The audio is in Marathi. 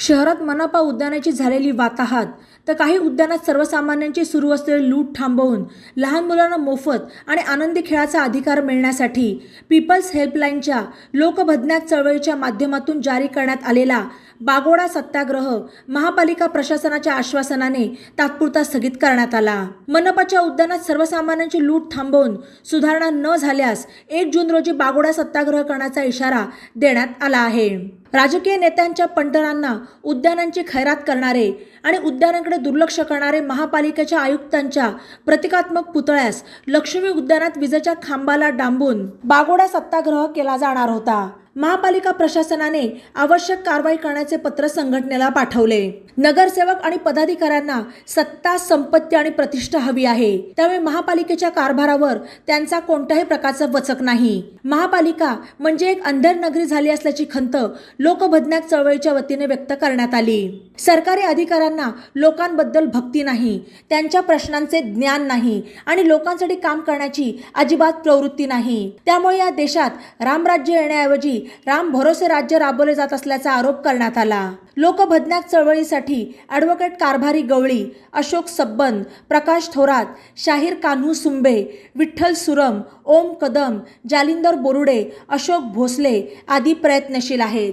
शहरात मनपा उद्यानाची झालेली वाताहात तर काही उद्यानात सर्वसामान्यांची सुरू असलेली लूट थांबवून लहान मुलांना मोफत आणि आनंदी खेळाचा अधिकार मिळण्यासाठी पीपल्स हेल्पलाईनच्या लोकभज्ञाक चळवळीच्या माध्यमातून जारी करण्यात आलेला बागोडा सत्याग्रह महापालिका प्रशासनाच्या आश्वासनाने तात्पुरता स्थगित करण्यात आला. मनपाच्या उद्यानात सर्वसामान्यांची लूट थांबवून सुधारणा न झाल्यास एक जून रोजी बागोडा सत्याग्रह करण्याचा इशारा देण्यात आला आहे. राजकीय नेत्यांच्या पंढरांना उद्यानांची खैरात करणारे आणि उद्यानांकडे दुर्लक्ष करणारे महापालिकेच्या आयुक्तांच्या प्रतिकात्मक पुतळ्यास लक्ष्मी उद्यानात विजेच्या खांबाला डांबून बागोडा सत्याग्रह केला जाणार होता. महापालिका प्रशासनाने आवश्यक कारवाई करण्याचे पत्र संघटनेला पाठवले. नगरसेवक आणि पदाधिकाऱ्यांना सत्ता संपत्ती आणि प्रतिष्ठा हवी आहे. त्यामुळे महापालिकेच्या कारभारावर त्यांचा कोणत्याही प्रकारचा वचक नाही. महापालिका म्हणजे एक अंधेर नगरी झाली असल्याची खंत लोकभज्ञात चळवळीच्या वतीने व्यक्त करण्यात आली. सरकारी अधिकाऱ्यांना लोकांबद्दल भक्ती नाही त्यांच्या प्रश्नांचे ज्ञान नाही आणि लोकांसाठी काम करण्याची अजिबात प्रवृत्ती नाही. त्यामुळे या देशात रामराज्य येण्याऐवजी राम भरोसे राज्य राबवले जात असल्याचा आरोप करण्यात आला. लोकभज्ञाक चळवळीसाठी ॲडव्होकेट कारभारी गवळी अशोक सब्बन प्रकाश थोरात शाहीर कान्हू सुंबे विठ्ठल सुरम ओम कदम जालिंदर बोरुडे अशोक भोसले आदी प्रयत्नशील आहेत.